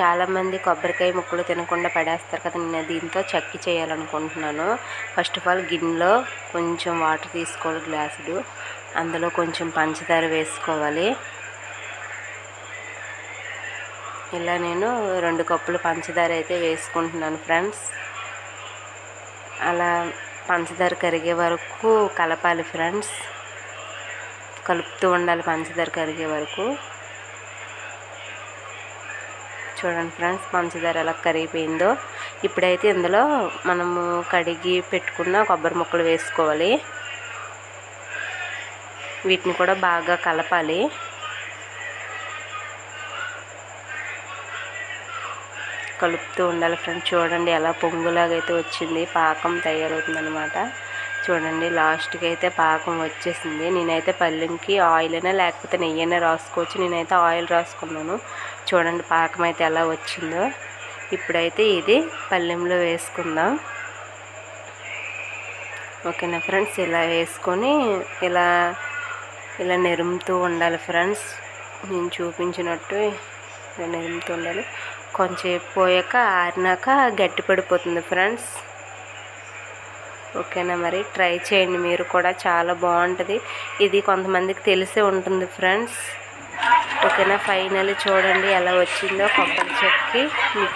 చాలామంది కొబ్బరికాయ ముక్కలు తినకుండా పడేస్తారు కదా. నేను దీంతో చక్కి చేయాలనుకుంటున్నాను. ఫస్ట్ ఆఫ్ ఆల్ గిన్నెలో కొంచెం వాటర్ తీసుకోవాలి గ్లాసుడు అందులో కొంచెం పంచదార వేసుకోవాలి. ఇలా నేను రెండు కప్పులు పంచదార అయితే వేసుకుంటున్నాను ఫ్రెండ్స్. అలా పంచదార కరిగే వరకు కలపాలి ఫ్రెండ్స్. కలుపుతూ ఉండాలి పంచదార కరిగే వరకు. చూడండి ఫ్రెండ్స్ పంచదార ఎలా కరిగిపోయిందో. ఇప్పుడైతే ఇందులో మనము కడిగి పెట్టుకున్న కొబ్బరి ముక్కలు వేసుకోవాలి. వీటిని కూడా బాగా కలపాలి. కలుపుతూ ఉండాలి ఫ్రెండ్స్ చూడండి ఎలా పొంగులాగా అయితే వచ్చింది పాకం తయారవుతుంది అనమాట చూడండి లాస్ట్కి అయితే పాకం వచ్చేసింది. నేనైతే పల్లెంకి ఆయిల్ అయినా లేకపోతే నెయ్యి అయినా రాసుకోవచ్చు. నేనైతే ఆయిల్ రాసుకున్నాను. చూడండి పాకం అయితే ఎలా వచ్చిందో. ఇప్పుడైతే ఇది పల్లెంలో వేసుకుందాం. ఓకేనా ఫ్రెండ్స్? ఇలా వేసుకొని ఇలా ఇలా నెరుముతూ ఉండాలి ఫ్రెండ్స్. నేను చూపించినట్టు ఇలా నెరుముతూ ఉండాలి. కొంచెం పోయాక ఆరినాక గట్టి పడిపోతుంది ఫ్రెండ్స్. ఓకేనా మరి? ట్రై చేయండి. మీరు కూడా చాలా బాగుంటుంది. ఇది కొంతమందికి తెలిసే ఉంటుంది ఫ్రెండ్స్. ఓకేనా? ఫైనల్ చూడండి ఎలా వచ్చిందో కొబ్బరి చెక్కి. మీకు